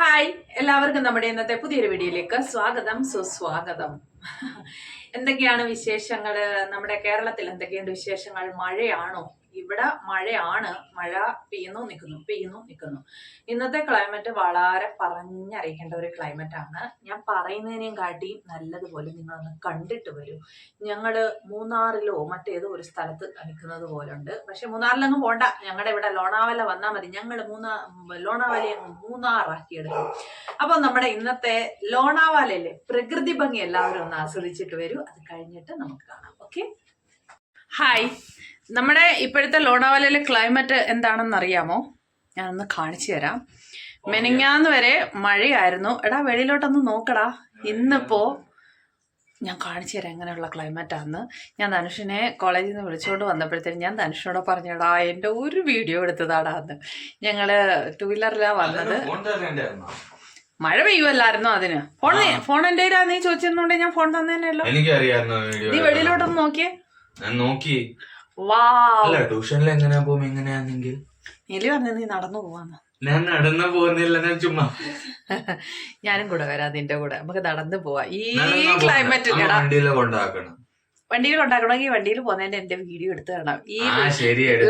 Hi എല്ലാവർക്കും നമ്മുടെ ഇന്നത്തെ പുതിയൊരു വീഡിയോയിലേക്ക് സ്വാഗതം സുസ്വാഗതം. എന്തൊക്കെയാണ് വിശേഷങ്ങൾ നമ്മുടെ കേരളത്തിൽ എന്തൊക്കെയുണ്ട് വിശേഷങ്ങൾ? മഴയാണോ? ഇവിടെ മഴയാണ് മഴ പെയ്യുന്നു നിൽക്കുന്നു പെയ്യുന്നു നിൽക്കുന്നു. ഇന്നത്തെ ക്ലൈമറ്റ് വളരെ പറഞ്ഞറിയിക്കേണ്ട ഒരു ക്ലൈമറ്റ് ആണ്. ഞാൻ പറയുന്നതിനേയും കാട്ടി നല്ലതുപോലെ നിങ്ങളൊന്ന് കണ്ടിട്ട് വരൂ. ഞങ്ങൾ മൂന്നാറിലോ മറ്റേതോ ഒരു സ്ഥലത്ത് നിൽക്കുന്നത് പോലുണ്ട്. പക്ഷെ മൂന്നാറിലങ്ങ് പോണ്ട. ഞങ്ങളുടെ ഇവിടെ ലോണാവല വന്നാൽ മതി. ഞങ്ങൾ മൂന്നാ ലോണാവല അങ്ങ് മൂന്നാറാക്കിയെടുക്കും. അപ്പോൾ നമ്മുടെ ഇന്നത്തെ ലോണാവാലയിലെ പ്രകൃതി ഭംഗി എല്ലാവരും ഒന്ന് ആസ്വദിച്ചിട്ട് വരൂ. അത് കഴിഞ്ഞിട്ട് നമുക്ക് കാണാം. ഓക്കെ? ഹായ് നമ്മുടെ ഇപ്പോഴത്തെ ലോണാവാലയിലെ ക്ലൈമറ്റ് എന്താണെന്ന് അറിയാമോ ഞാനൊന്ന് കാണിച്ചു തരാം. മെനിങ്ങാന്ന് വരെ മഴയായിരുന്നു. എടാ വെളിയിലോട്ടൊന്ന് നോക്കടാ. ഇന്നിപ്പോ ഞാൻ കാണിച്ചു തരാം എങ്ങനെയുള്ള ക്ലൈമറ്റാന്ന്. ഞാൻ ധനുഷിനെ കോളേജിൽ നിന്ന് വിളിച്ചുകൊണ്ട് വന്നപ്പോഴത്തേക്കും ഞാൻ ധനുഷിനോട് പറഞ്ഞടാ എന്റെ ഒരു വീഡിയോ എടുത്തതാടാ അന്ന് ഞങ്ങൾ ടൂ വീലറിലാണ് വന്നത് മഴ പെയ്യുമല്ലായിരുന്നോ അതിന്? ഫോൺ. ഫോൺ എന്റെ നീ ചോദിച്ചിരുന്നോണ്ട് ഞാൻ ഫോൺ തന്നേനല്ലോ നീ വെളിയിലോട്ടൊന്ന് നോക്കിയേ. നോക്കി. അല്ല ട്യൂഷനിൽ എങ്ങനെയാ പോകും എങ്ങനെയാണെങ്കിൽ നീലി പറഞ്ഞു നീ നടന്നു പോവാന്ന്. ഞാൻ നടന്നു പോകുന്നില്ല ഞാൻ ചുമ്മാ ഞാനും കൂടെ വരാം നിന്റെ കൂടെ. നമുക്ക് നടന്നു പോവാ. ഈ. ക്ലൈമറ്റ് കൊണ്ടാക്കണം. വണ്ടിയിൽ ഉണ്ടാക്കണമെങ്കിൽ വണ്ടിയിൽ പോകുന്നതിന്റെ എന്റെ വീഡിയോ എടുത്ത് തരണം. ഈ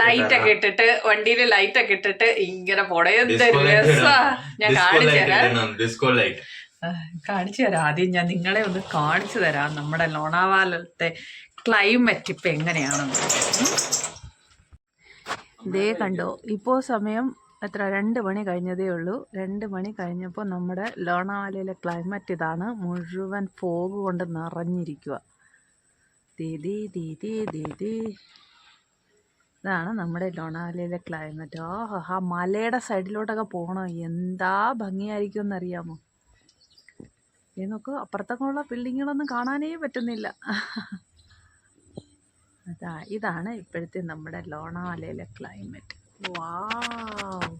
ലൈറ്റ് ഒക്കെ ഇട്ടിട്ട് വണ്ടിയിൽ ലൈറ്റ് ഒക്കെ ഇട്ടിട്ട് ഇങ്ങനെ പോണേ. ഞാൻ കാണിച്ചു തരാം. ഡിസ്കോ ലൈറ്റ് കാണിച്ചു തരാം. ആദ്യം ഞാൻ നിങ്ങളെ ഒന്ന് കാണിച്ചു തരാം. നമ്മുടെ ലോണാവാലത്തെ ക്ലൈമറ്റ് ഇപ്പൊ എങ്ങനെയാണെന്ന്. ഇതേ കണ്ടോ ഇപ്പോൾ സമയം എത്ര? രണ്ട് മണി കഴിഞ്ഞതേ ഉള്ളൂ. രണ്ട് മണി കഴിഞ്ഞപ്പോൾ നമ്മുടെ ലോണാവാലയിലെ ക്ലൈമറ്റ് ഇതാണ് മുഴുവൻ ഫോഗ് കൊണ്ട് നിറഞ്ഞിരിക്കുക ദീദി ദീദി ദീദി ഇതാണ് നമ്മുടെ ലോണാവാലയിലെ ക്ലൈമറ്റ് ഓഹോ ആ മലയുടെ സൈഡിലോട്ടൊക്കെ പോകണോ എന്താ ഭംഗിയായിരിക്കും എന്നറിയാമോ ഈ നോക്കൂ അപ്പുറത്തൊക്കെയുള്ള ബിൽഡിങ്ങുകളൊന്നും കാണാനേ പറ്റുന്നില്ല. അതാ ഇതാണ് ഇപ്പോഴത്തെ നമ്മുടെ ലോണാവാലയിലെ ക്ലൈമറ്റ് വാവ്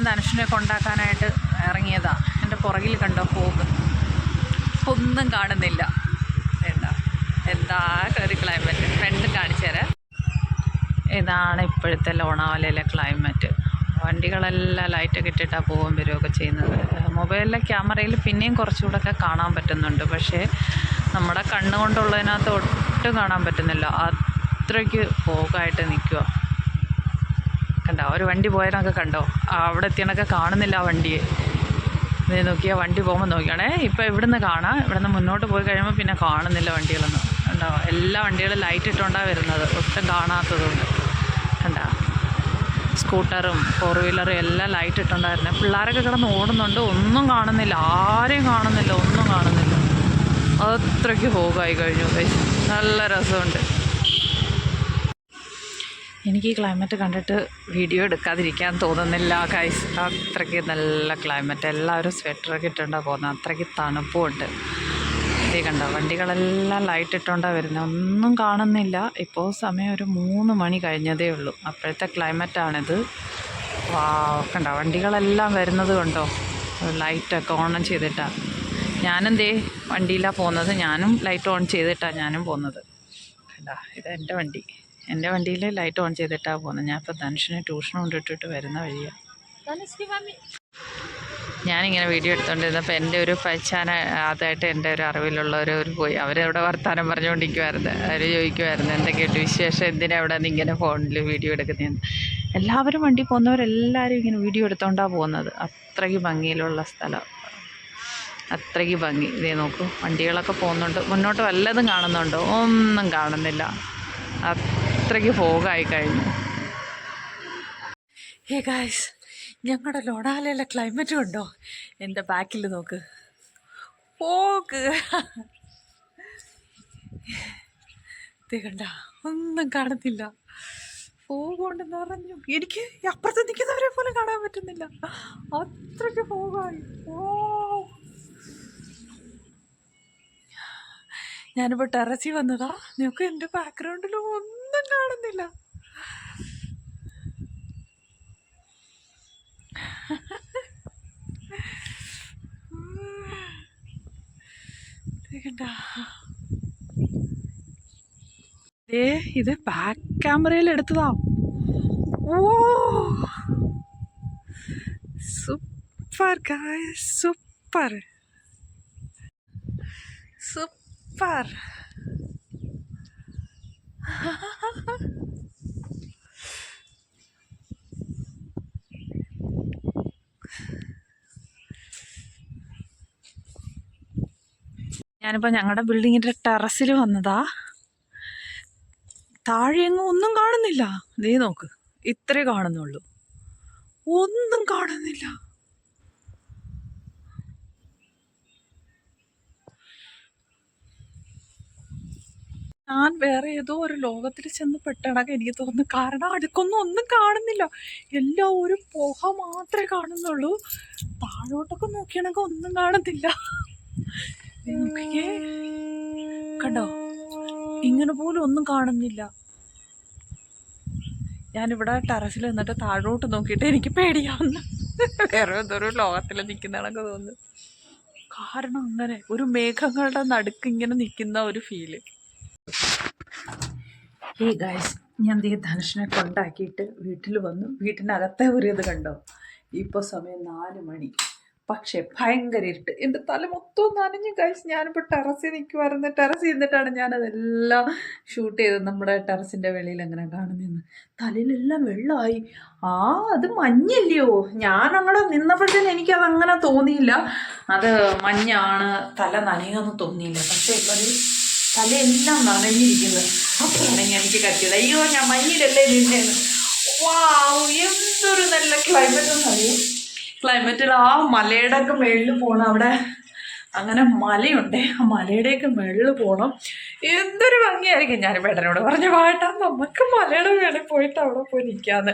ഞാൻ ധനുഷിനെ കൊണ്ടാക്കാനായിട്ട് ഇറങ്ങിയതാ. എന്റെ പുറകിൽ കണ്ടോ പോക്ക് ഒന്നും കാണുന്നില്ല. എന്താ എന്താ ഒരു ക്ലൈമറ്റ് ഫ്രണ്ട് കാണിച്ചു തരാം. ഇതാണ് ഇപ്പോഴത്തെ ലോണാവലയിലെ ക്ലൈമറ്റ് വണ്ടികളെല്ലാം ലൈറ്റൊക്കെ ഇട്ടിട്ടാണ് പോകും വരികയൊക്കെ ചെയ്യുന്നത്. മൊബൈലിലെ ക്യാമറയിൽ പിന്നെയും കുറച്ചുകൂടെയൊക്കെ കാണാൻ പറ്റുന്നുണ്ട്. പക്ഷേ നമ്മുടെ കണ്ണുകൊണ്ടുള്ളതിനകത്ത് ഒട്ടും കാണാൻ പറ്റുന്നില്ല. അത്രയ്ക്ക് പോകായിട്ട് നിൽക്കുക കണ്ടോ. ഒരു വണ്ടി പോയതിനൊക്കെ കണ്ടോ? അവിടെ എത്തിയണൊക്കെ കാണുന്നില്ല ആ വണ്ടിയെ ഇത് നോക്കിയാൽ വണ്ടി പോകുമ്പോൾ നോക്കിയാണേ. ഇപ്പോൾ ഇവിടുന്ന് കാണാം. ഇവിടുന്ന് മുന്നോട്ട് പോയി കഴിയുമ്പോൾ പിന്നെ കാണുന്നില്ല വണ്ടികളൊന്നും. കണ്ടോ? എല്ലാ വണ്ടികളും ലൈറ്റ് ഇട്ടുകൊണ്ടാണ് വരുന്നത്. ഒട്ടും കാണാത്തതുകൊണ്ട് കണ്ടോ? സ്കൂട്ടറും ഫോർ വീലറും എല്ലാം ലൈറ്റ് ഇട്ടുണ്ടായിരുന്നത് പിള്ളേരൊക്കെ കിടന്ന് ഓടുന്നുണ്ട്. ഒന്നും കാണുന്നില്ല. ആരെയും കാണുന്നില്ല. ഒന്നും കാണുന്നില്ല. അത്രയ്ക്ക് പോകായി കഴിഞ്ഞു. നല്ല രസമുണ്ട്. എനിക്ക് ഈ ക്ലൈമറ്റ് കണ്ടിട്ട് വീഡിയോ എടുക്കാതിരിക്കാൻ തോന്നുന്നില്ല കൈസ് അത്രയ്ക്ക് നല്ല ക്ലൈമറ്റ് എല്ലാവരും സ്വെറ്ററൊക്കെ ഇട്ടുകൊണ്ടാണ് പോകുന്നത് അത്രയ്ക്ക് തണുപ്പുമുണ്ട് ഇതേ കണ്ടോ വണ്ടികളെല്ലാം ലൈറ്റ് ഇട്ടുകൊണ്ടാണ് വരുന്നത് ഒന്നും കാണുന്നില്ല. ഇപ്പോൾ സമയം ഒരു മൂന്ന് മണി കഴിഞ്ഞതേ ഉള്ളൂ. അപ്പോഴത്തെ ക്ലൈമറ്റാണിത് വാ കണ്ടോ വണ്ടികളെല്ലാം വരുന്നത് കണ്ടോ? ലൈറ്റൊക്കെ ഓൺ ചെയ്തിട്ടാണ് ഞാനും ദേ വണ്ടിയിലാണ് പോകുന്നത്. ഞാനും ലൈറ്റ് ഓൺ ചെയ്തിട്ടാണ് ഞാനും പോകുന്നത്. കണ്ടോ ഇത് എന്റെ വണ്ടി. എന്റെ വണ്ടിയിൽ ലൈറ്റ് ഓൺ ചെയ്തിട്ടാണ് പോകുന്നത്. ഞാൻ ഇപ്പോൾ ധനുഷിനെ ട്യൂഷൻ കൊണ്ടിട്ടിട്ട് വരുന്ന വഴിയാണ് ഞാനിങ്ങനെ വീഡിയോ എടുത്തുകൊണ്ടിരുന്നപ്പോൾ എന്റെ ഒരു പച്ചാന ആദ്യമായിട്ട് എന്റെ ഒരു അറിവിലുള്ളവർ പോയി. അവരവിടെ വർത്തമാനം പറഞ്ഞുകൊണ്ടിരിക്കുമായിരുന്നു അവർ ചോദിക്കുമായിരുന്നു എന്തൊക്കെയുണ്ട് വിശേഷം? എന്തിനാ അവിടെ നിന്ന് ഇങ്ങനെ ഫോണിൽ വീഡിയോ എടുക്കുന്നതെന്ന്? എല്ലാവരും വണ്ടി പോകുന്നവരെല്ലാവരും ഇങ്ങനെ വീഡിയോ എടുത്തുകൊണ്ടാണ് പോകുന്നത്. അത്രയ്ക്ക് ഭംഗിയിലുള്ള സ്ഥലം. അത്രയ്ക്ക് ഭംഗി. ഇതേ നോക്കൂ വണ്ടികളൊക്കെ പോകുന്നുണ്ട്. മുന്നോട്ട് വല്ലതും കാണുന്നുണ്ടോ? ഒന്നും കാണുന്നില്ല. അത്രയ്ക്ക് ഫോഗായി കഴിഞ്ഞു ഹേ ഗായ്സ് ഞങ്ങളുടെ ലോണാലയിലെ ക്ലൈമറ്റ് ഉണ്ടോ എന്റെ ബാക്കിൽ നോക്ക്. പോക്ക്. തികണ്ട കണ്ട ഒന്നും കാണുന്നില്ല പോകൊണ്ട് കൊണ്ട് നിറഞ്ഞു. എനിക്ക് അപ്പുറത്ത് നിൽക്കുന്നവരെ പോലും കാണാൻ പറ്റുന്നില്ല. അത്രയ്ക്ക് പോകായി. ഓ ഞാനിപ്പോൾ ടെറസിൽ വന്നതാ. നിങ്ങൾക്ക് എന്റെ ബാക്ക്ഗ്രൗണ്ടിൽ ഒന്നും കാണുന്നില്ല. കണ്ട ഏ ഇത് ബാക്ക് ക്യാമറയിൽ എടുത്തതാ. ഓ! സൂപ്പർ ഗായ സൂപ്പർ. സൂപ്പർ. ഞാനിപ്പോൾ ഞങ്ങളുടെ ബിൽഡിങ്ങിന്റെ ടെറസിൽ വന്നതാ. താഴെയെങ്ങും ഒന്നും കാണുന്നില്ല. നീ നോക്ക് ഇത്രേ കാണുന്നുള്ളൂ. ഒന്നും കാണുന്നില്ല. ഞാൻ വേറെ ഏതോ ഒരു ലോകത്തിൽ ചെന്ന് പെട്ടണക്ക് എനിക്ക് തോന്നുന്നു. കാരണം അടുക്കൊന്നും ഒന്നും കാണുന്നില്ല. എല്ലാം ഒരു പുക മാത്രമേ കാണുന്നുള്ളൂ. താഴോട്ടൊക്കെ നോക്കിയാണെങ്കിൽ ഒന്നും കാണത്തില്ല. കണ്ടോ? ഇങ്ങനെ പോലും ഒന്നും കാണുന്നില്ല. ഞാനിവിടെ ടെറസിൽ നിന്നിട്ട് താഴോട്ട് നോക്കിയിട്ട് എനിക്ക് പേടിയാവുന്ന. വേറെ ഏതൊരു ലോകത്തിൽ നിൽക്കുന്നതാണൊക്കെ തോന്നുന്നു. കാരണം അങ്ങനെ ഒരു മേഘങ്ങളുടെ നടുക്ക് ഇങ്ങനെ നിൽക്കുന്ന ഒരു ഫീൽ ഹേ ഗൈസ് ഞാൻ ദേ ധനുഷിനെ കൊണ്ടാക്കിയിട്ട് വീട്ടിൽ വന്നു. വീട്ടിനകത്തെ ഇത് കണ്ടോ? ഇപ്പോൾ സമയം നാല് മണി. പക്ഷേ ഭയങ്കര ഇരുട്ട്. എന്റെ തല മൊത്തം നനഞ്ഞു ഗൈസ് ഞാനിപ്പോൾ ടെറസിൽ നിൽക്കുമായിരുന്നു ടെറസിൽ ഇരുന്നിട്ടാണ് ഞാനതെല്ലാം ഷൂട്ട് ചെയ്തത്. നമ്മുടെ ടെറസിന്റെ വെളിയിൽ അങ്ങനെ കാണുന്നതെന്ന്. തലയിലെല്ലാം വെള്ളമായി ആ അത് മഞ്ഞല്ലയോ? ഞാൻ അങ്ങനെ നിന്നപ്പോഴത്തേന് എനിക്കത് അങ്ങനെ തോന്നിയില്ല. അത് മഞ്ഞാണ്. തല നനയുമെന്ന് തോന്നിയില്ല. പക്ഷേ ഇപ്പോൾ തലയെല്ലാം നനഞ്ഞിരിക്കുന്നു. അപ്പോഴാണ് ഞാൻ എനിക്ക് കത്തിയത് അയ്യോ ഞാൻ മഞ്ഞിലല്ലേ നിന്നേന്ന്. വാവ് എന്തൊരു നല്ല ക്ലൈമറ്റ് എന്നറിയും? ക്ലൈമറ്റിൽ ആ മലയുടെ ഒക്കെ മേളിൽ പോകണം അവിടെ അങ്ങനെ മലയുണ്ട്. ആ മലയുടെയൊക്കെ മേളിൽ പോകണം എന്തൊരു ഭംഗിയായിരിക്കും. ഞാൻ പേട്ടനോട് പറഞ്ഞു പാട്ടാ നമുക്ക് മലയുടെ മേളിൽ പോയിട്ട് അവിടെ പോയി നിൽക്കാന്ന്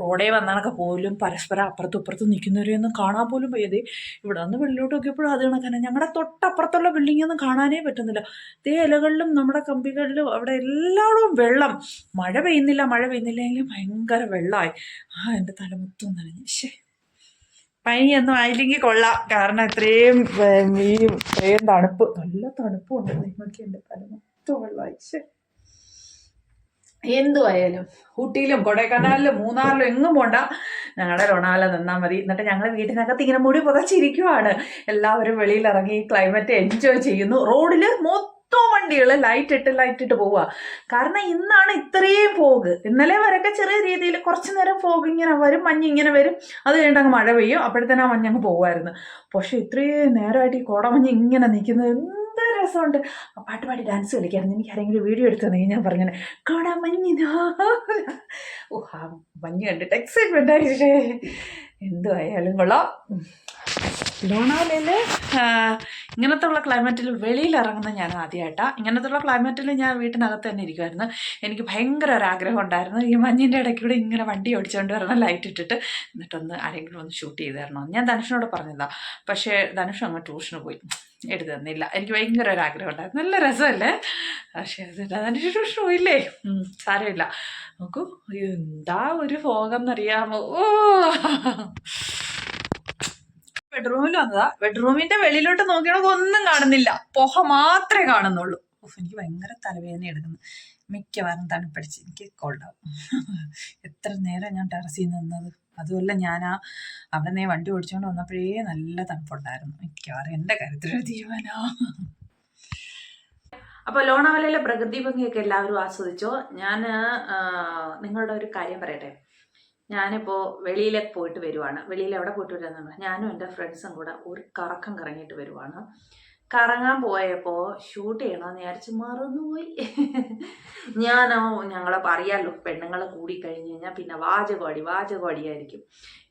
റോഡേ വന്നാണൊക്കെ പോലും പരസ്പരം അപ്പുറത്തും ഇപ്പുറത്തും നിൽക്കുന്നവരെയൊന്നും കാണാൻ പോലും വയ്യതേ. ഇവിടെ നിന്ന് വെള്ളിലോട്ട് നോക്കിയപ്പോഴും അത് കണക്കാണ്. ഞങ്ങളുടെ തൊട്ടപ്പുറത്തുള്ള ബിൽഡിംഗ് ഒന്നും കാണാനേ പറ്റുന്നില്ല. തേ ഇലകളിലും നമ്മുടെ കമ്പികളിലും അവിടെ എല്ലായിടവും വെള്ളം. മഴ പെയ്യുന്നില്ല മഴ പെയ്യുന്നില്ലെങ്കിലും ഭയങ്കര വെള്ളമായി. ആ എന്റെ തലമുത്തും നനഞ്ഞു. ശേ പനിയൊന്നും ആയില്ലെങ്കിൽ കൊള്ളാം. കാരണം ഇത്രയും ഈ ഇത്രയും തണുപ്പ്. നല്ല തണുപ്പുണ്ട്. നിങ്ങൾക്ക് എന്റെ എന്തുവായാലും ഊട്ടിയിലും കൊടൈക്കനാലിലും മൂന്നാറിലും എങ്ങും പോണ്ട. ഞങ്ങളുടെ റൊണാല നിന്നാൽ മതി. എന്നിട്ട് ഞങ്ങൾ വീട്ടിനകത്ത് ഇങ്ങനെ മുടി പുതച്ചിരിക്കുവാണ്. എല്ലാവരും വെളിയിൽ ഇറങ്ങി ക്ലൈമറ്റ് എൻജോയ് ചെയ്യുന്നു. റോഡിൽ മൊത്തം വണ്ടികൾ ലൈറ്റ് ഇട്ട് ലൈറ്റ് ഇട്ട് പോവുക കാരണം ഇന്നാണ് ഇത്രയും ഫോഗ് ഇന്നലെ വരെയൊക്കെ ചെറിയ രീതിയിൽ കുറച്ച് നേരം ഫോഗ് ഇങ്ങനെ വരും മഞ്ഞ് ഇങ്ങനെ വരും. അത് കഴിഞ്ഞിട്ട് അങ്ങ് മഴ പെയ്യും. അപ്പോഴത്തേനും ആ മഞ്ഞ് അങ്ങ് പോകുമായിരുന്നു പക്ഷെ ഇത്രയും നേരമായിട്ട് ഈ കോടമഞ്ഞ് ഇങ്ങനെ നിൽക്കുന്നത് എന്ത് രസമുണ്ട്. പാട്ട് പാടി ഡാൻസ് കളിക്കായിരുന്നു. എനിക്ക് ആരെങ്കിലും വീഡിയോ എടുത്തു തന്നെ ഞാൻ പറഞ്ഞേ കോടമഞ്ഞിനാ? ഓ ആ മഞ്ഞ് കണ്ടിട്ട് എക്സൈറ്റ്മെന്റ് ആയിട്ടേ എന്തുമായാലും കൊള്ളാം. ലോണാവലയിൽ ഇങ്ങനത്തെ ഉള്ള ക്ലൈമറ്റിൽ വെളിയിൽ ഇറങ്ങുന്നത് ഞാൻ ആദ്യമായിട്ടാണ് ഇങ്ങനത്തെ ഉള്ള ക്ലൈമറ്റിൽ ഞാൻ വീട്ടിനകത്ത് തന്നെ ഇരിക്കുമായിരുന്നു എനിക്ക് ഭയങ്കര ഒരു ആഗ്രഹം ഉണ്ടായിരുന്നു. ഈ മഞ്ഞിന്റെ ഇടയ്ക്കൂടെ ഇങ്ങനെ വണ്ടി ഓടിച്ചുകൊണ്ട് വരണം ലൈറ്റ് ഇട്ടിട്ട്. എന്നിട്ടൊന്ന് ആരെങ്കിലും ഒന്ന് ഷൂട്ട് ചെയ്ത് തരണം? ഞാൻ ധനുഷിനോട് പറഞ്ഞതാ. പക്ഷേ ധനുഷ് അങ്ങ് ട്യൂഷന് പോയി. എടുത്തു തന്നില്ല. എനിക്ക് ഭയങ്കര ഒരു ആഗ്രഹം ഉണ്ടായിരുന്നു. നല്ല രസമല്ലേ? പക്ഷേ ധനുഷ് ട്യൂഷന് പോയില്ലേ? സാരമില്ല. നോക്കൂ എന്താ ഒരു ഫോഗം എന്നറിയാമോ? ഓ! ബെഡ്റൂമിൽ വന്നതാ. ബെഡ്റൂമിന്റെ വെളിയിലോട്ട് നോക്കിയാണെങ്കിൽ ഒന്നും കാണുന്നില്ല. പുഹ മാത്രമേ കാണുന്നുള്ളൂ. എനിക്ക് ഭയങ്കര തലവേദന എടുക്കുന്നു. മിക്കവാറും തണുപ്പടിച്ച് എനിക്ക് കൊള്ളാം. എത്ര നേരം ഞാൻ ടെറസിൽ നിന്നത്? അതുമല്ല ഞാൻ ആ അവിടെ വണ്ടി ഓടിച്ചുകൊണ്ട് വന്നപ്പോഴേ നല്ല തണുപ്പുണ്ടായിരുന്നു. മിക്കവാറും എന്റെ കാര്യത്തിലൊരു തീരുമാനോ അപ്പോൾ ലോണാവലയിലെ പ്രകൃതി ഭംഗിയൊക്കെ എല്ലാവരും ആസ്വദിച്ചോ? ഞാൻ നിങ്ങളുടെ ഒരു കാര്യം പറയട്ടെ. ഞാനിപ്പോൾ വെളിയിലേക്ക് പോയിട്ട് വരുവാണ്. വെളിയിൽ എവിടെ പോയിട്ട് വരുന്നത് ഞാനും എന്റെ ഫ്രണ്ട്സും കൂടെ ഒരു കറക്കം കറങ്ങിയിട്ട് വരുവാണ്. കറങ്ങാൻ പോയപ്പോൾ ഷൂട്ട് ചെയ്യണമെന്ന് വിചാരിച്ച് മറന്നുപോയി. ഞാനോ ഞങ്ങളെ അറിയാമല്ലോ പെണ്ണുങ്ങൾ കഴിഞ്ഞു കഴിഞ്ഞാൽ പിന്നെ വാചകോടി വാചകോടിയായിരിക്കും.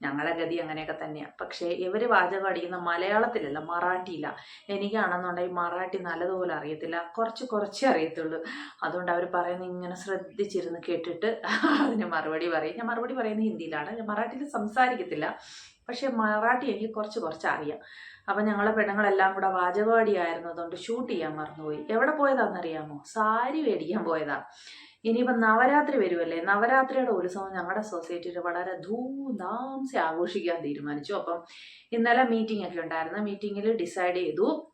ഞങ്ങളെ ഗതി അങ്ങനെയൊക്കെ തന്നെയാണ് പക്ഷെ ഇവർ വാചകം അടിക്കുന്ന മലയാളത്തിലല്ല മറാഠിയില്ല എനിക്കാണെന്നുണ്ടെങ്കിൽ മറാഠി നല്ലതുപോലെ അറിയത്തില്ല. കുറച്ച് കുറച്ചേ അറിയത്തുള്ളൂ. അതുകൊണ്ട് അവർ പറയുന്നത് ഇങ്ങനെ ശ്രദ്ധിച്ചിരുന്ന് കേട്ടിട്ട് അതിന് മറുപടി പറയും. ഞാൻ മറുപടി പറയുന്നത് ഹിന്ദിയിലാണ്. ഞാൻ മറാഠിയിൽ സംസാരിക്കത്തില്ല. പക്ഷെ മറാഠി എനിക്ക് കുറച്ച് കുറച്ച് അറിയാം. അപ്പം ഞങ്ങളെ പെണ്ണുങ്ങളെല്ലാം കൂടെ അതുകൊണ്ട് ഷൂട്ട് ചെയ്യാൻ മറന്നുപോയി. എവിടെ പോയതാണെന്നറിയാമോ? സാരി മേടിക്കാൻ പോയതാ. ഇനിയിപ്പം നവരാത്രി വരുമല്ലേ നവരാത്രിയുടെ ഉത്സവം ഞങ്ങളുടെ സൊസൈറ്റിയിൽ വളരെ ധൂംധാംസെ ആഘോഷിക്കാൻ തീരുമാനിച്ചു. അപ്പം ഇന്നലെ മീറ്റിംഗ് ഒക്കെ ഉണ്ടായിരുന്നു. മീറ്റിങ്ങിൽ ഡിസൈഡ് ചെയ്തു.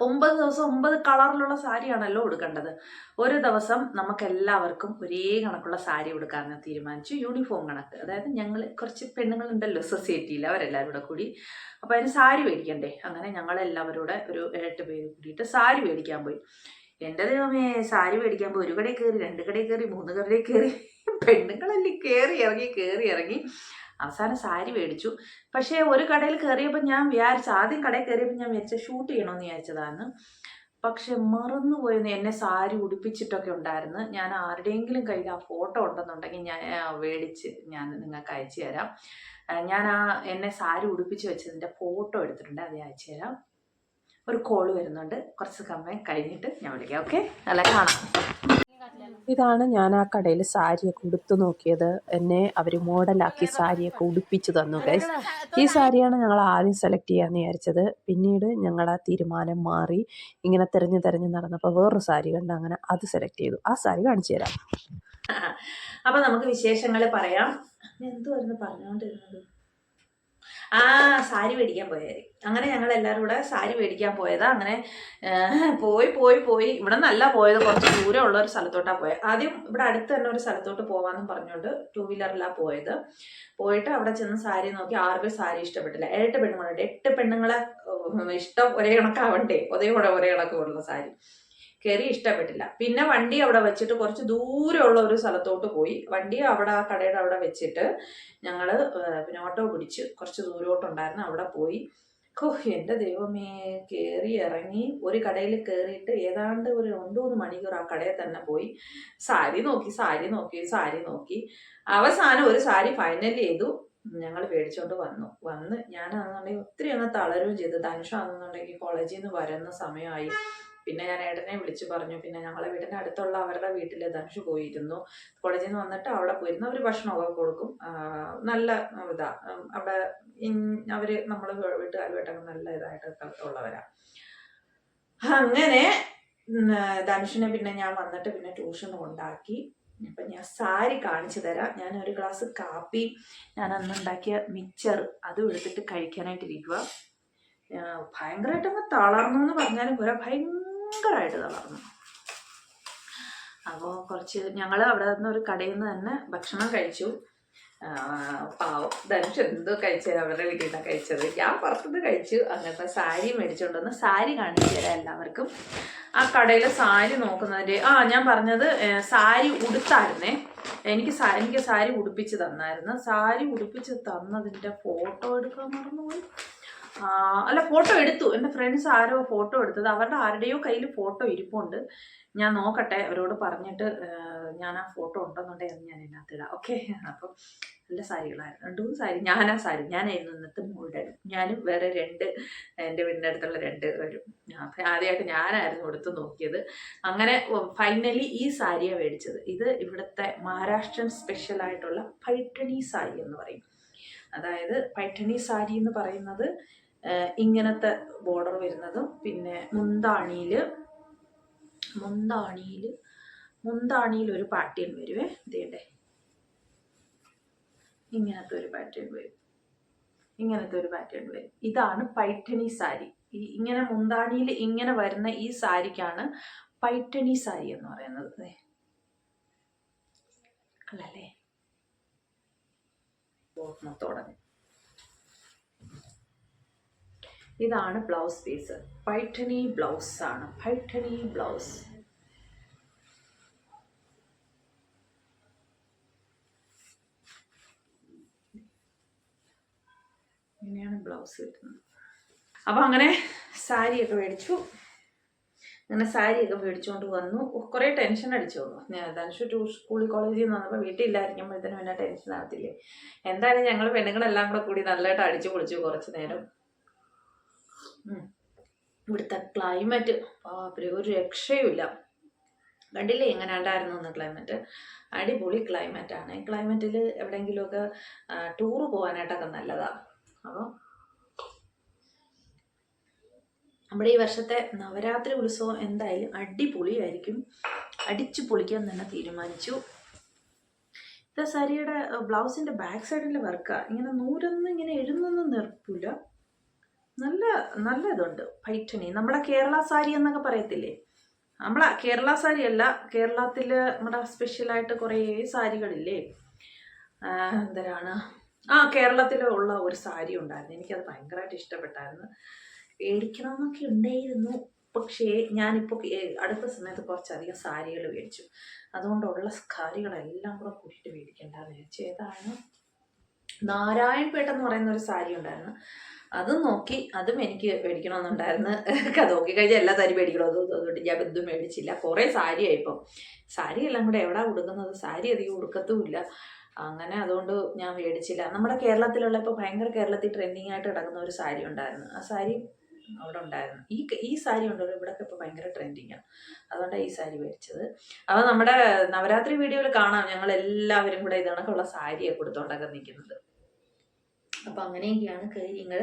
ഒമ്പത് ദിവസം ഒമ്പത് കളറിലുള്ള സാരിയാണല്ലോ ഉടുക്കേണ്ടത്. ഒരു ദിവസം നമുക്ക് എല്ലാവർക്കും ഒരേ കണക്കുള്ള സാരി ഉടുക്കാമെന്ന് തീരുമാനിച്ചു. യൂണിഫോം കണക്ക്. അതായത് ഞങ്ങൾ കുറച്ച് പെണ്ണുങ്ങളുണ്ടല്ലോ സൊസൈറ്റിയിൽ അവരെല്ലാവരും കൂടെ കൂടി. അപ്പോൾ അതിന് സാരി മേടിക്കണ്ടേ? അങ്ങനെ ഞങ്ങൾ കൂടെ ഒരു എട്ട് പേര് കൂടിയിട്ട് സാരി മേടിക്കാൻ പോയി. എന്റെ ദൈവമേ സാരി മേടിക്കാൻ പോയി. ഒരു കടയിൽ കയറി രണ്ട് കടയിൽ കയറി മൂന്ന് കടയിൽ കയറി. പെണ്ണുങ്ങളല്ലേ കയറി ഇറങ്ങി കയറി ഇറങ്ങി. അവസാനം സാരി മേടിച്ചു. പക്ഷേ ഒരു കടയിൽ കയറിയപ്പോൾ ഞാൻ വിചാരിച്ചു ആദ്യം കടയിൽ കയറിയപ്പോൾ ഞാൻ വിചാരിച്ച ഷൂട്ട് ചെയ്യണമെന്ന് വിചാരിച്ചതാണ് പക്ഷെ മറന്നുപോയെന്ന് എന്നെ സാരി ഉടുപ്പിച്ചിട്ടൊക്കെ ഉണ്ടായിരുന്നു. ഞാൻ ആരുടെയെങ്കിലും കയ്യിൽ ആ ഫോട്ടോ ഉണ്ടെന്നുണ്ടെങ്കിൽ ഞാൻ മേടിച്ച് ഞാൻ നിങ്ങൾക്ക് അയച്ചു തരാം. ഞാൻ ആ എന്നെ സാരി ഉടുപ്പിച്ച് വെച്ചതിന്റെ ഫോട്ടോ എടുത്തിട്ടുണ്ട് അത് അയച്ചു തരാം. ഒരു കോൾ വരുന്നുണ്ട്. കുറച്ച് സമയം കഴിഞ്ഞിട്ട് ഞാൻ വിളിക്കാം ഓക്കെ? നല്ല കാണാം. ഇതാണ് ഞാൻ ആ കടയിൽ സാരിയൊക്കെ ഉടുത്തു നോക്കിയത്. എന്നെ അവർ മോഡലാക്കി സാരിയൊക്കെ ഉടുപ്പിച്ചു തന്നു ഗൈസ് ഈ സാരിയാണ് ഞങ്ങൾ ആദ്യം സെലക്ട് ചെയ്യാമെന്ന് വിചാരിച്ചത്. പിന്നീട് ഞങ്ങളുടെ തീരുമാനം മാറി. ഇങ്ങനെ തിരഞ്ഞു തിരഞ്ഞു നടന്നപ്പോൾ വേറൊരു സാരി കണ്ട് അങ്ങനെ അത് സെലക്ട് ചെയ്തു. ആ സാരി കാണിച്ചു തരാം. അപ്പൊ നമുക്ക് വിശേഷങ്ങൾ പറയാം. എന്തുവായിരുന്നു പറഞ്ഞുകൊണ്ടിരുന്നത്? ആ സാരി മേടിക്കാൻ പോയാരി അങ്ങനെ ഞങ്ങൾ എല്ലാവരും കൂടെ സാരി മേടിക്കാൻ പോയതാ. അങ്ങനെ പോയി പോയി പോയി. ഇവിടെ നല്ല പോയത്. കുറച്ച് ദൂരം ഉള്ള ഒരു സ്ഥലത്തോട്ടാണ് പോയത്. ആദ്യം ഇവിടെ അടുത്ത് തന്നെ ഒരു സ്ഥലത്തോട്ട് പോവാന്നും പറഞ്ഞുകൊണ്ട് ടൂ വീലറിലാണ് പോയത്. പോയിട്ട് അവിടെ ചെന്ന് സാരി നോക്കി. ആർക്കും സാരി ഇഷ്ടപ്പെട്ടില്ല. എട്ട് പെണ്ണുങ്ങളുണ്ട് എട്ട് പെണ്ണുങ്ങളെ ഇഷ്ടം ഒരേ കണക്കാവണ്ടേ. ഒരേ കൂടെ ഒരേ കണക്കുള്ള സാരി. കയറി ഇഷ്ടപ്പെട്ടില്ല. പിന്നെ വണ്ടി അവിടെ വെച്ചിട്ട് കുറച്ച് ദൂരമുള്ള ഒരു സ്ഥലത്തോട്ട് പോയി. വണ്ടി അവിടെ ആ കടയുടെ അവിടെ വെച്ചിട്ട് ഞങ്ങൾ പിന്നെ ഓട്ടോ പിടിച്ച് കുറച്ച് ദൂരോട്ടുണ്ടായിരുന്നു. അവിടെ പോയി. ഓഹ് എന്റെ ദൈവമേ കയറി ഇറങ്ങി. ഒരു കടയിൽ കയറിയിട്ട് ഏതാണ്ട് ഒരു രണ്ട് മൂന്ന് മണിക്കൂർ ആ കടയിൽ തന്നെ പോയി. സാരി നോക്കി സാരി നോക്കി സാരി നോക്കി. അവസാനം ഒരു സാരി ഫൈനൽ ചെയ്തു. ഞങ്ങൾ മേടിച്ചോണ്ട് വന്നു. വന്ന് ഞാനാണെന്നുണ്ടെങ്കിൽ ഒത്തിരി അങ്ങ് തളരുകയും ചെയ്തു. ധനുഷാണെന്നുണ്ടെങ്കിൽ കോളേജിൽ നിന്ന് വരുന്ന സമയമായി. പിന്നെ ഞാൻ ഏട്ടനെ വിളിച്ചു പറഞ്ഞു. പിന്നെ ഞങ്ങളെ വീടിന്റെ അടുത്തുള്ള അവരുടെ വീട്ടിൽ ധനുഷ് പോയിരുന്നു. കോളേജിൽ നിന്ന് വന്നിട്ട് അവിടെ പോയിരുന്നു. അവർ ഭക്ഷണമൊക്കെ കൊടുക്കും. നല്ല ഇതാ. അവിടെ അവർ നമ്മൾ വീട്ടുകാരുമായിട്ടൊക്കെ നല്ല ഇതായിട്ട് ഉള്ളവരാ. അങ്ങനെ ധനുഷിനെ പിന്നെ ഞാൻ വന്നിട്ട് പിന്നെ ട്യൂഷൻ ഉണ്ടാക്കി. അപ്പൊ ഞാൻ സാരി കാണിച്ചു തരാം. ഞാൻ ഒരു ഗ്ലാസ് കാപ്പി ഞാൻ അന്ന് ഉണ്ടാക്കിയ മിച്ചർ അതും എടുത്തിട്ട് കഴിക്കാനായിട്ട് ഇരിക്കുക ഭയങ്കരമായിട്ടങ്ങ് തളർന്നു എന്ന് പറഞ്ഞാലും പോരാ. ഭയങ്കരമായിട്ട് തളർന്നു. അപ്പോൾ കുറച്ച് ഞങ്ങൾ അവിടെ നിന്ന് ഒരു കടയിൽ നിന്ന് തന്നെ ഭക്ഷണം കഴിച്ചു. പാവ്. ധനുഷ് എന്തോ കഴിച്ചത് അവരുടെ വീട്ടിൽ നിന്നാണ് കഴിച്ചത്. ഞാൻ പുറത്തുനിന്ന് കഴിച്ചു. അങ്ങനത്തെ സാരി മേടിച്ചുകൊണ്ടുവന്ന് സാരി കാണിച്ചു തരാം എല്ലാവർക്കും. ആ കടയിലെ സാരി നോക്കുന്നതിന്റെ ആ ഞാൻ പറഞ്ഞത് സാരി ഉടുത്തായിരുന്നേ. എനിക്ക് എനിക്ക് സാരി ഉടുപ്പിച്ച് തന്നായിരുന്നു. സാരി ഉടുപ്പിച്ച് തന്നതിന്റെ ഫോട്ടോ എടുക്കാൻ മറന്നുപോയി. അല്ല ഫോട്ടോ എടുത്തു. എന്റെ ഫ്രണ്ട്സ് ആരോ ഫോട്ടോ എടുത്തത്. അവരുടെ ആരുടെയോ കയ്യിൽ ഫോട്ടോ ഇരിപ്പുണ്ട്. ഞാൻ നോക്കട്ടെ അവരോട് പറഞ്ഞിട്ട് ഞാൻ ആ ഫോട്ടോ ഉണ്ടെന്നുണ്ടെങ്കിൽ അത് ഞാൻ ഇതിനകത്ത് ഇടാം. ഓക്കെ അപ്പം നല്ല സാരികളായിരുന്നു. രണ്ട് സാരി. ഞാനാ സാരി. ഞാനായിരുന്നു ഇന്നത്തെ മോളുടെ ഞാനും വേറെ രണ്ട് എന്റെ വീടിന്റെ അടുത്തുള്ള രണ്ട് അപ്പം ആദ്യമായിട്ട് ഞാനായിരുന്നു എടുത്ത് നോക്കിയത്. അങ്ങനെ ഫൈനലി ഈ സാരിയാണ് മേടിച്ചത്. ഇത് ഇവിടുത്തെ മഹാരാഷ്ട്രൻ സ്പെഷ്യൽ ആയിട്ടുള്ള പൈഠണി സാരി എന്ന് പറയും. അതായത് പൈറ്റണി സാരി എന്ന് പറയുന്നത് ആ, ഇങ്ങനത്തെ ബോർഡർ വരുന്നതും പിന്നെ മുന്താണിയിൽ മുന്താണിയിൽ മുന്താണിയിൽ ഒരു പാറ്റേൺ വരുവേ. ഇതേണ്ടേ? ഇങ്ങനത്തെ ഒരു പാറ്റേൺ വരും. ഇങ്ങനത്തെ ഒരു പാറ്റേൺ വരും. ഇതാണ് പൈറ്റണി സാരി. ഈ ഇങ്ങനെ മുന്താണിയിൽ ഇങ്ങനെ വരുന്ന ഈ സാരിക്കാണ് പൈറ്റണി സാരി എന്ന് പറയുന്നത്. അല്ലല്ലേ? ഓർമ്മത്തോടെ ഇതാണ് ബ്ലൗസ് പീസ്. പൈഠണി ബ്ലൗസ് ആണ്. പൈഠണി ബ്ലൗസ്. ഇങ്ങനെയാണ് ബ്ലൗസ് കിട്ടുന്നത്. അപ്പൊ അങ്ങനെ സാരിയൊക്കെ മേടിച്ചു. അങ്ങനെ സാരിയൊക്കെ മേടിച്ചുകൊണ്ട് വന്നു. കുറേ ടെൻഷൻ അടിച്ചോളൂ ഞാൻ ധനുഷ് ടൂ സ്കൂളിൽ കോളേജിൽ നിന്ന് വന്നപ്പോൾ വീട്ടിലില്ലായിരിക്കുമ്പോഴത്തേനും എന്നെ ടെൻഷൻ ആകത്തില്ലേ എന്തായാലും ഞങ്ങൾ പെണ്ണുങ്ങളെല്ലാം കൂടെ കൂടി നല്ലതായിട്ട് അടിച്ചു പൊളിച്ചു കുറച്ച് നേരം. ഇവിടുത്തെ ക്ലൈമറ്റ് പാപ്പരെ ഒരു രക്ഷയുമില്ല. കണ്ടില്ലേ എങ്ങനെ ഉണ്ടായിരുന്നു എന്ന് ക്ലൈമറ്റ് അടിപൊളി ക്ലൈമറ്റ് ആണ്. ഈ ക്ലൈമറ്റിൽ എവിടെയെങ്കിലുമൊക്കെ ടൂറ് പോകാനായിട്ടൊക്കെ നല്ലതാണ് അപ്പോൾ നമ്മുടെ ഈ വർഷത്തെ നവരാത്രി ഉത്സവം എന്തായാലും അടിപൊളിയായിരിക്കും. അടിച്ചു പൊളിക്കാൻ തന്നെ തീരുമാനിച്ചു. ഇത് സാരിയുടെ ബ്ലൗസിന്റെ ബാക്ക് സൈഡിലെ വർക്കാണ് ഇങ്ങനെ നൂരൊന്നും ഇങ്ങനെ എഴുന്നൊന്നും നിർപ്പില്ല നല്ല നല്ല ഇതുണ്ട് പൈറ്റണി. നമ്മുടെ കേരള സാരി എന്നൊക്കെ പറയത്തില്ലേ? നമ്മളെ കേരള സാരി അല്ല കേരളത്തിൽ നമ്മുടെ സ്പെഷ്യലായിട്ട് കുറേ സാരികളില്ലേ? എന്തരാണ്? ആ കേരളത്തിൽ ഉള്ള ഒരു സാരി ഉണ്ടായിരുന്നു. എനിക്കത് ഭയങ്കരമായിട്ട് ഇഷ്ടപ്പെട്ടായിരുന്നു. മേടിക്കണം എന്നൊക്കെ ഉണ്ടായിരുന്നു. പക്ഷേ ഞാനിപ്പോൾ അടുത്ത സമയത്ത് കുറച്ചധികം സാരികൾ മേടിച്ചു. അതുകൊണ്ടുള്ള സാരികളെല്ലാം കൂടെ കൂട്ടിയിട്ട് മേടിക്കേണ്ടതെന്ന് വിചാരിച്ചു. ഏതാണ്? നാരായൺപേട്ട എന്ന് പറയുന്ന ഒരു സാരി ഉണ്ടായിരുന്നു. അതും നോക്കി അതും എനിക്ക് മേടിക്കണമെന്നുണ്ടായിരുന്നു. നോക്കി കഴിഞ്ഞാൽ എല്ലാ സാരി മേടിക്കണോ. അതുകൊണ്ട് ഞാൻ ഇതും മേടിച്ചില്ല. കുറേ സാരിയായി ഇപ്പം. സാരി എല്ലാം കൂടെ എവിടെ ഉടുക്കുന്നത് സാരി അധികം ഉടുക്കത്തുമില്ല. അങ്ങനെ അതുകൊണ്ട് ഞാൻ മേടിച്ചില്ല. നമ്മുടെ കേരളത്തിലുള്ള ഇപ്പോൾ ഭയങ്കര കേരളത്തിൽ ട്രെൻഡിങ് ആയിട്ട് കിടക്കുന്ന ഒരു സാരി ഉണ്ടായിരുന്നു. ആ സാരി അവിടെ ഉണ്ടായിരുന്നു. ഈ ഈ സാരി ഉണ്ടല്ലോ ഇവിടെയൊക്കെ ഇപ്പോൾ ഭയങ്കര ട്രെൻഡിങ്ങാണ് അതുകൊണ്ടാണ് ഈ സാരി മേടിച്ചത്. അപ്പോൾ നമ്മുടെ നവരാത്രി വീഡിയോയിൽ കാണാം ഞങ്ങൾ എല്ലാവരും കൂടെ ഇതണക്കുള്ള സാരിയൊക്കെ കൊടുത്തോണ്ടൊക്കെ നിൽക്കുന്നത് അപ്പൊ അങ്ങനെയൊക്കെയാണ് കാര്യങ്ങൾ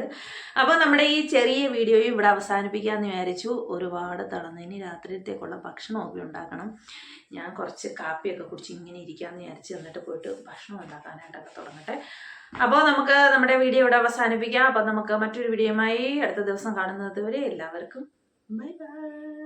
അപ്പൊ നമ്മുടെ ഈ ചെറിയ വീഡിയോയും ഇവിടെ അവസാനിപ്പിക്കാമെന്ന് വിചാരിച്ചു. ഒരുപാട് തളർന്നതിന് രാത്രിയത്തേക്കുള്ള ഭക്ഷണമൊക്കെ ഉണ്ടാക്കണം. ഞാൻ കുറച്ച് കാപ്പിയൊക്കെ കുടിച്ച് ഇങ്ങനെ ഇരിക്കാമെന്ന് വിചാരിച്ച് എന്നിട്ട് പോയിട്ട് ഭക്ഷണം ഉണ്ടാക്കാനായിട്ടൊക്കെ തുടങ്ങട്ടെ. അപ്പോൾ നമുക്ക് നമ്മുടെ വീഡിയോ ഇവിടെ അവസാനിപ്പിക്കാം. അപ്പം നമുക്ക് മറ്റൊരു വീഡിയോയുമായി അടുത്ത ദിവസം കാണുന്നത് വരെ എല്ലാവർക്കും ബൈ ബൈ.